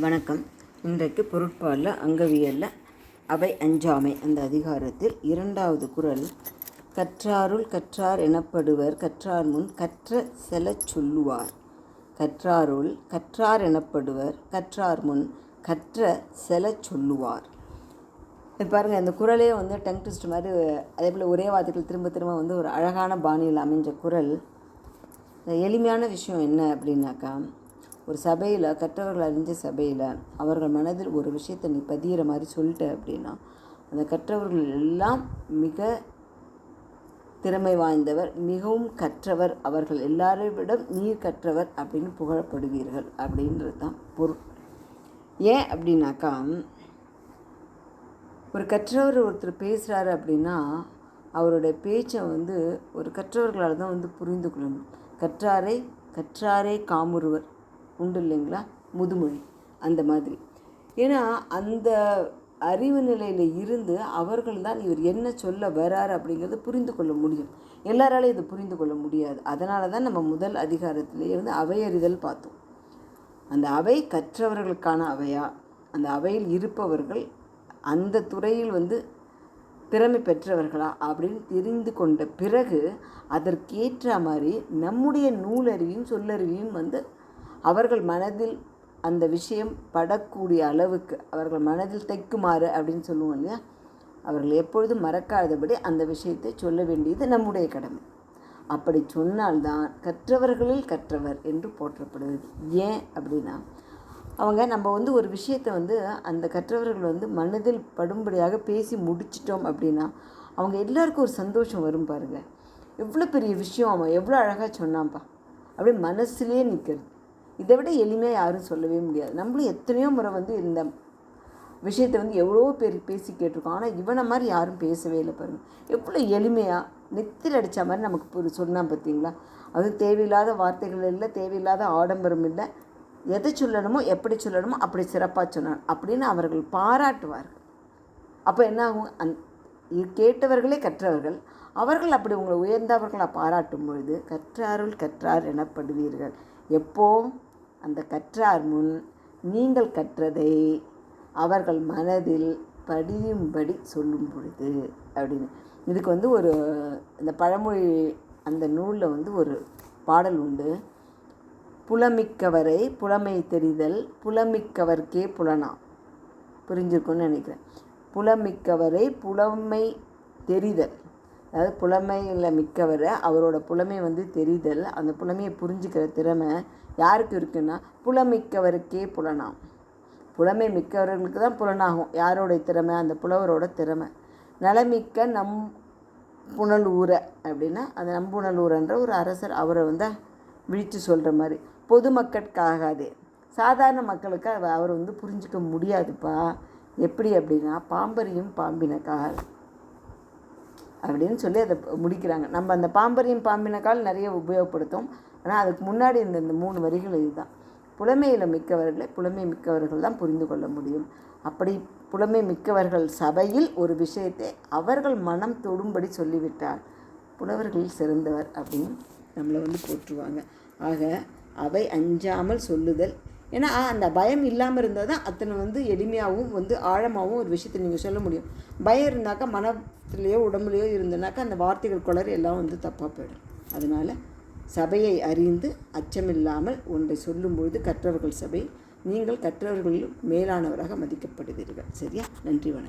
வணக்கம். இன்றைக்கு பொருட்பாலில் அங்கவியலில் அவை அஞ்சாமை. அந்த அதிகாரத்தில் இரண்டாவது குறள் கற்றாருள் கற்றார் எனப்படுவர் கற்றார் முன் கற்ற செலச் சொல்லுவார். கற்றாருள் கற்றார் எனப்படுவர் கற்றார் முன் கற்ற செலச் சொல்லுவார். இது பாருங்கள் இந்த குறளே வந்து டங் ட்விஸ்ட் மாதிரி அதே போல் ஒரே வார்த்தைகள் திரும்ப திரும்ப வந்து ஒரு அழகான பாணியில் அமைஞ்ச குறள் எளிமையான விஷயம் என்ன அப்படின்னாக்கா ஒரு சபையில் கற்றவர்கள் அறிஞ்ச சபையில் அவர்கள் மனதில் ஒரு விஷயத்தை நீ பதிகிற மாதிரி சொல்லிட்ட அப்படின்னா அந்த கற்றவர்கள் எல்லாம் மிக திறமை வாய்ந்தவர் மிகவும் கற்றவர். அவர்கள் எல்லாரை விட நீர் கற்றவர் அப்படின்னு புகழப்படுவீர்கள் அப்படின்றது தான் பொருள். ஏன் அப்படின்னாக்கா ஒரு கற்றவர் ஒருத்தர் பேசுகிறாரு அப்படின்னா அவருடைய பேச்சை வந்து ஒரு கற்றவர்களால் தான் வந்து புரிந்து கொள்ளணும். கற்றாரை கற்றாரே காமுறுவர். உண்டு இல்லைங்களா? முதுமொழி. அந்த மாதிரி. ஏன்னா அந்த அறிவு நிலையில் இருந்து அவர்கள் தான் இவர் என்ன சொல்ல வரார் அப்படிங்கிறத புரிந்து கொள்ள முடியும். எல்லாராலையும் இதை புரிந்து கொள்ள முடியாது. அதனால தான் நம்ம முதல் அதிகாரத்திலேயே வந்து அவையறிதல் பார்த்தோம். அந்த அவை கற்றவர்களுக்கான அவையா? அந்த அவையில் இருப்பவர்கள் அந்த துறையில் வந்து திறமை பெற்றவர்களா? அப்படின்னு தெரிந்து கொண்ட பிறகு அதற்கேற்ற மாதிரி நம்முடைய நூலறிவையும் சொல்லறிவையும் வந்து அவர்கள் மனதில் அந்த விஷயம் படக்கூடிய அளவுக்கு அவர்கள் மனதில் தைக்குமாறு அப்படின்னு சொல்லுவோம் இல்லையா? அவர்கள் எப்பொழுதும் மறக்காதபடி அந்த விஷயத்தை சொல்ல வேண்டியது நம்முடைய கடமை. அப்படி சொன்னால்தான் கற்றவர்களில் கற்றவர் என்று போற்றப்படுவது. ஏன் அப்படின்னா அவங்க நம்ம வந்து ஒரு விஷயத்தை வந்து அந்த கற்றவர்கள் வந்து மனதில் படும்படியாக பேசி முடிச்சிட்டோம் அப்படின்னா அவங்க எல்லாருக்கும் ஒரு சந்தோஷம் வரும் பாருங்கள் எவ்வளோ பெரிய விஷயம் அவன் எவ்வளோ அழகாக சொன்னான்ப்பா. அப்படியே மனசுலேயே நிற்கிறது இதை விட எளிமையாக யாரும் சொல்லவே முடியாது. நம்மளும் எத்தனையோ முறை வந்து இந்த விஷயத்தை வந்து எவ்வளோ பேர் பேசி கேட்டிருக்கோம். ஆனால் இவனை மாதிரி யாரும் பேசவே இல்லை பாருங்கள் எவ்வளோ எளிமையாக நெத்தில் அடித்த மாதிரி நமக்கு ஒரு சொன்னால் பார்த்தீங்களா? அது தேவையில்லாத வார்த்தைகள் இல்லை தேவையில்லாத ஆடம்பரம் இல்லை. எதை சொல்லணுமோ எப்படி சொல்லணுமோ அப்படி சிறப்பாக சொன்னான் அப்படின்னு அவர்கள் பாராட்டுவார்கள். அப்போ என்ன ஆகும்? அந் கேட்டவர்களே கற்றவர்கள். அவர்கள் அப்படி உங்களை உயர்ந்தவர்களாக பாராட்டும் பொழுது கற்றார்கள் கற்றார் எனப்படுவீர்கள். எப்போ அந்த கற்றார் முன் நீங்கள் கற்றதை அவர்கள் மனதில் படியும்படி சொல்லும் பொழுது அப்படின்னு. இதுக்கு வந்து ஒரு இந்த பழமொழி அந்த நூலில் வந்து ஒரு பாடல் உண்டு. புலமிக்கவரை புலமை தெரிதல் புலமிக்கவர்க்கே புலனா? புரிஞ்சிருக்கும்னு நினைக்கிறேன். புலமிக்கவரை புலமை தெரிதல் அதாவது புலமையில் மிக்கவரை அவரோட புலமை வந்து தெரிதல் அந்த புலமையை புரிஞ்சுக்கிற திறமை யாருக்கு இருக்குன்னா புலமிக்கவருக்கே புலனாம். புலமை மிக்கவர்களுக்கு தான் புலனாகும் யாரோடைய திறமை? அந்த புலவரோட திறமை. நலமிக்க நம் புனல் ஊர அப்படின்னா அந்த நம்புணல் ஊரன்ற ஒரு அரசர் அவரை வந்து விழித்து சொல்கிற மாதிரி. பொதுமக்கட்காகாதே சாதாரண மக்களுக்கு அவர் வந்து புரிஞ்சிக்க முடியாதுப்பா. எப்படி அப்படின்னா பாம்பரியும் பாம்பினக்காக. அப்படின்னு சொல்லி அதை முடிக்கிறாங்க. நம்ம அந்த பாம்பரியும் பாம்பினக்கால் நிறைய உபயோகப்படுத்தும். ஆனால் அதுக்கு முன்னாடி இந்த இந்த மூணு வரிகள் இதுதான். புலமையில் மிக்கவர்களை புலமை மிக்கவர்கள் தான் புரிந்து கொள்ள முடியும். அப்படி புலமை மிக்கவர்கள் சபையில் ஒரு விஷயத்தை அவர்கள் மனம் தொடும்படி சொல்லிவிட்டால் புலவர்கள் சிறந்தவர் அப்படின்னு நம்மளை வந்து போற்றுவாங்க. ஆக அவை அஞ்சாமல் சொல்லுதல் ஏன்னா அந்த பயம் இல்லாமல் இருந்தால் தான் அத்தனை வந்து எளிமையாகவும் வந்து ஆழமாகவும் ஒரு விஷயத்தை நீங்கள் சொல்ல முடியும். பயம் இருந்தாக்கா மனத்துலேயோ உடம்புலையோ இருந்தனாக்கா அந்த வார்த்தைகள் குளறி எல்லாம் வந்து தப்பாக போயிடும். அதனால் சபையை அறிந்து அச்சமில்லாமல் ஒன்றை சொல்லும்பொழுது கற்றவர்கள் சபை நீங்கள் கற்றவர்களில் மேலானவராக மதிக்கப்படுவீர்கள். சரியா? நன்றி வணக்கம்.